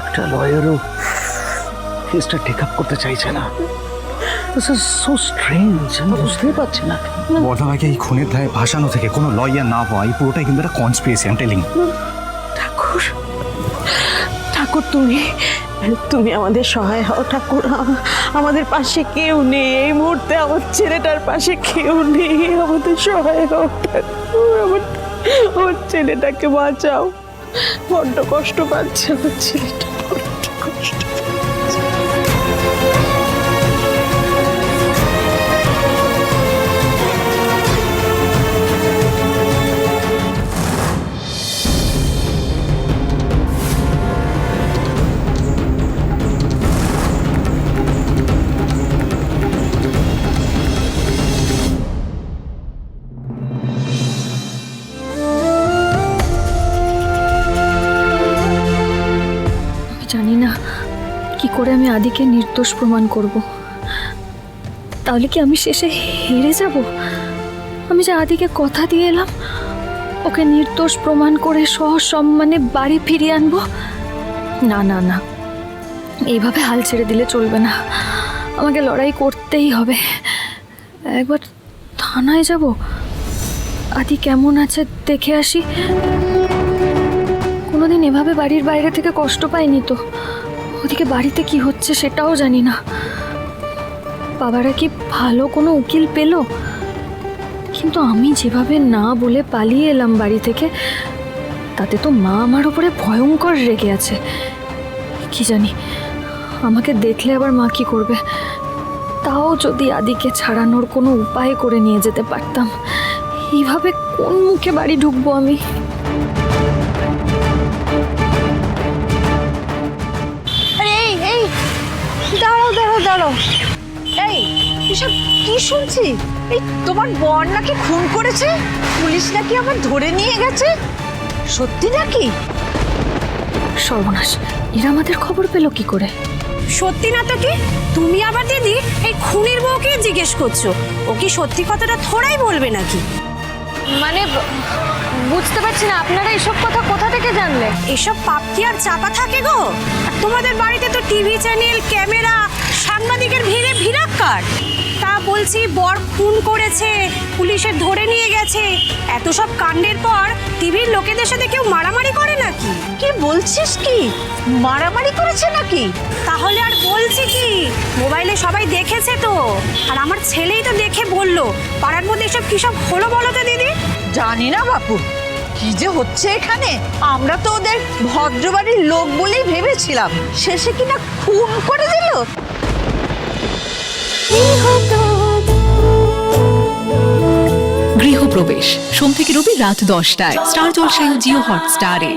একটা লয়ারও কেসটা take up করতে চাইছে না। দিস ইজ সো স্ট্রেঞ্জ আমি বুঝতেই পারছি না। বর্ধমাকে এই খুনের দায়ে ভাসানো থেকে কোনো লয়ার না পাওয়া এই পুরোটাই কিন্তু একটা কনস্পিরেসি আই টেলিং ঠাকুর ঠাকুর তুমি তুমি আমাদের সহায় হও ঠাকুর। আমাদের পাশে কেউ নেই এই মুহূর্তে আমার ছেলেটার পাশে কেউ নেই। আমাদের সহায় হও ঠাকুর আমার আমার ছেলেটাকে বাঁচাও। বড্ড কষ্ট পাচ্ছে আমার ছেলেটা বড্ড কষ্ট। কি করে আমি আদিকে নির্দোষ প্রমাণ করব? তাহলে কি আমি শেষে হেরে যাব? আমি যে আদিকে কথা দিয়ে এলাম, ওকে নির্দোষ প্রমাণ করে সসম্মানে বাড়ি ফিরিয়ে আনব? না না না। এইভাবে হাল ছেড়ে দিলে চলবে না। আমাকে লড়াই করতেই হবে। একবার থানায় যাব? আদি কেমন আছে দেখে আসি। কোনোদিন এভাবে বাড়ির বাইরে থেকে কষ্ট পাইনি তো। ওদিকে বাড়িতে কি হচ্ছে সেটাও জানি না। বাবারা কি ভালো কোনো উকিল পেল? কিন্তু আমি যেভাবে না বলে পালিয়ে এলাম বাড়ি থেকে, তাতে তো মা আমার উপরে ভয়ঙ্কর রেগে আছে। কি জানি, আমাকে দেখলে আবার মা কি করবে? তাও যদি আদিকে ছাড়ানোর কোনো উপায় করে নিয়ে যেতে পারতাম, এইভাবে কোন মুখে বাড়ি ঢুকবো আমি? দাঁড়াও এই এসব কি শুনছি? এই তোমার বর নাকি খুন করেছে? পুলিশ নাকি আবার ধরে নিয়ে গেছে? সত্যি নাকি? সর্বনাশ এরা আমাদের খবর পেল কি করে? সত্যি না তো কি? তুমি আবার দিদি এই খুনির বউকে জিজ্ঞেস করছ। ও কি সত্যি কথাটা থোড়াই বলবে নাকি? মানে বুঝতে পারছি না আপনারা এসব কথা কোথা থেকে জানলে এসব পাপ কি আর চাপা থাকে গো? আর তোমাদের বাড়িতে তো টিভি চ্যানেল ক্যামেরা সাংবাদিকের ভিড়ে ভিড়াক্কার তা বলছি বর খুন করেছে পুলিশে ধরে নিয়ে গেছে। এত সব কাণ্ডের পর টিভির লোকেদের সাথে কেউ মারামারি করে নাকি? কি বলছিস কি? মারামারি করেছে নাকি? তাহলে আর বলছি কি? মোবাইলে সবাই দেখেছে তো। আর আমার ছেলেই তো দেখে বলল। পাড়ার মধ্যে এসব কী সব হলো বলো তো দিদি? জানি না বাপু। কি যে হচ্ছে এখানে? আমরা তো ওদের ভদ্রবাড়ির লোক বলেই ভেবেছিলাম। শেষে কিনা খুন করে দিল? গৃহপ্রবেশ। সোম থেকে রবি রাত দশটায়। স্টার জলসায় জিও হটস্টারে।